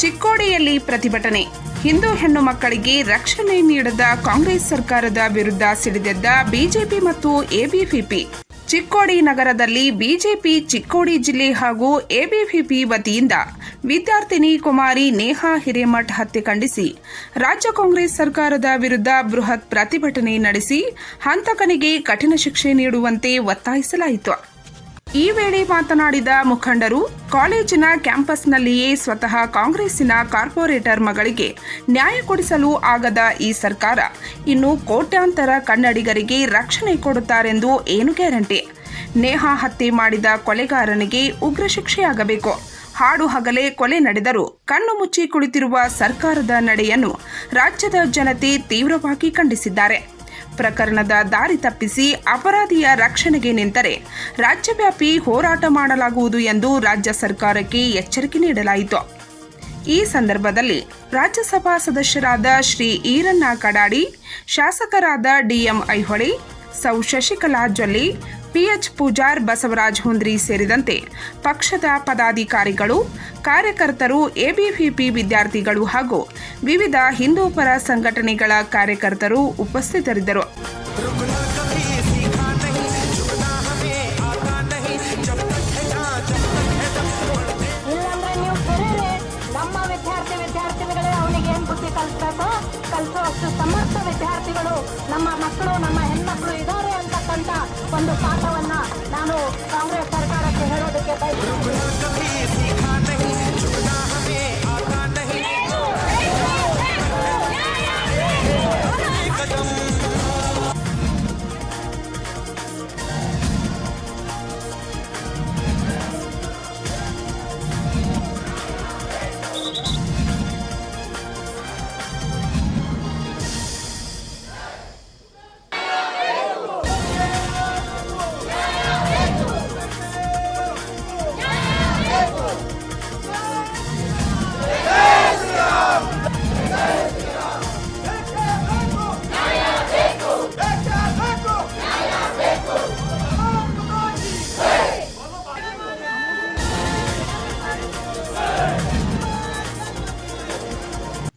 ಚಿಕ್ಕೋಡಿಯಲ್ಲಿ ಪ್ರತಿಭಟನೆ. ಹಿಂದೂ ಹೆಣ್ಣು ಮಕ್ಕಳಿಗೆ ರಕ್ಷಣೆ ನೀಡದ ಕಾಂಗ್ರೆಸ್ ಸರ್ಕಾರದ ವಿರುದ್ಧ ಸಿಡಿದೆದ್ದ ಬಿಜೆಪಿ ಮತ್ತು ಎಬಿವಿಪಿ. ಚಿಕ್ಕೋಡಿ ನಗರದಲ್ಲಿ ಬಿಜೆಪಿ, ಚಿಕ್ಕೋಡಿ ಜಿಲ್ಲೆ ಹಾಗೂ ಎಬಿವಿಪಿ ವತಿಯಿಂದ ವಿದ್ಯಾರ್ಥಿನಿ ಕುಮಾರಿ ನೇಹಾ ಹಿರೇಮಠ್ ಹತ್ಯೆ ಖಂಡಿಸಿ. ರಾಜ್ಯ ಕಾಂಗ್ರೆಸ್ ಸರ್ಕಾರದ ವಿರುದ್ಧ ಬೃಹತ್ ಪ್ರತಿಭಟನೆ ನಡೆಸಿ ಹಂತಕನಿಗೆ ಕಠಿಣ ಶಿಕ್ಷೆ ನೀಡುವಂತೆ ಒತ್ತಾಯಿಸಲಾಯಿತು. ಈ ವೇಳೆ ಮಾತನಾಡಿದ ಮುಖಂಡರು, ಕಾಲೇಜಿನ ಕ್ಯಾಂಪಸ್ನಲ್ಲಿಯೇ ಸ್ವತಃ ಕಾಂಗ್ರೆಸ್ಸಿನ ಕಾರ್ಪೊರೇಟರ್ ಮಗಳಿಗೆ ನ್ಯಾಯ ಕೊಡಿಸಲು ಆಗದ ಈ ಸರ್ಕಾರ. ಇನ್ನು ಕೋಟ್ಯಾಂತರ ಕನ್ನಡಿಗರಿಗೆ ರಕ್ಷಣೆ ಕೊಡುತ್ತಾರೆಂದು ಏನು ಗ್ಯಾರಂಟಿ? ನೇಹಾ ಹತ್ಯೆ ಮಾಡಿದ ಕೊಲೆಗಾರನಿಗೆ ಉಗ್ರ ಶಿಕ್ಷೆಯಾಗಬೇಕು. ಹಾಡು ಹಗಲೇ ಕೊಲೆ ನಡೆದರೂ ಕಣ್ಣು ಮುಚ್ಚಿ ಕುಳಿತಿರುವ ಸರ್ಕಾರದ ನಡೆಯನ್ನು ರಾಜ್ಯದ ಜನತೆ ತೀವ್ರವಾಗಿ ಖಂಡಿಸಿದ್ದಾರೆ. ಪ್ರಕರಣದ ದಾರಿ ತಪ್ಪಿಸಿ ಅಪರಾಧಿಯ ರಕ್ಷಣೆಗೆ ನಿಂತರೆ ರಾಜ್ಯವ್ಯಾಪಿ ಹೋರಾಟ ಮಾಡಲಾಗುವುದು ಎಂದು ರಾಜ್ಯ ಸರ್ಕಾರಕ್ಕೆ ಎಚ್ಚರಿಕೆ ನೀಡಲಾಯಿತು. ಈ ಸಂದರ್ಭದಲ್ಲಿ ರಾಜ್ಯಸಭಾ ಸದಸ್ಯರಾದ ಶ್ರೀ ಈರಣ್ಣ ಕಡಾಡಿ, ಶಾಸಕರಾದ ಡಿಎಂ ಐಹೊಳಿ, ಸೌ ಶಶಿಕಲಾ ಜೊಲ್ಲೆ ಪಿಎಚ್ ಪೂಜಾರ್ ಬಸವರಾಜ್ ಹುಂದ್ರಿ ಸೇರಿದಂತೆ ಪಕ್ಷದ ಪದಾಧಿಕಾರಿಗಳು, ಕಾರ್ಯಕರ್ತರು, ಎಬಿವಿಪಿ ವಿದ್ಯಾರ್ಥಿಗಳು ಹಾಗೂ ವಿವಿಧ ಹಿಂದೂಪರ ಸಂಘಟನೆಗಳ ಕಾರ್ಯಕರ್ತರು ಉಪಸ್ಥಿತರಿದ್ದರು. ಸಮರ್ಥ ವಿದ್ಯಾರ್ಥಿಗಳು ನಮ್ಮ ಮಕ್ಕಳು, ನಮ್ಮ ಹೆಣ್ಣು ಒಂದು ಪಾಠವನ್ನ ನಾನು ಕಾಂಗ್ರೆಸ್ ಸರ್ಕಾರಕ್ಕೆ ಹೇಳೋದಕ್ಕೆ ಬಯಸ್ತೀನಿ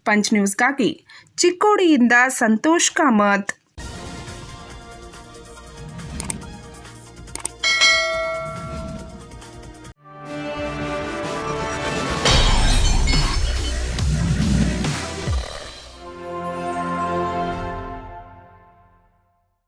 ಪಂಚ್ ನ್ಯೂಸ್ಗಾಗಿ ಚಿಕ್ಕೋಡಿಯಿಂದ ಸಂತೋಷ್ ಕಾಮತ್.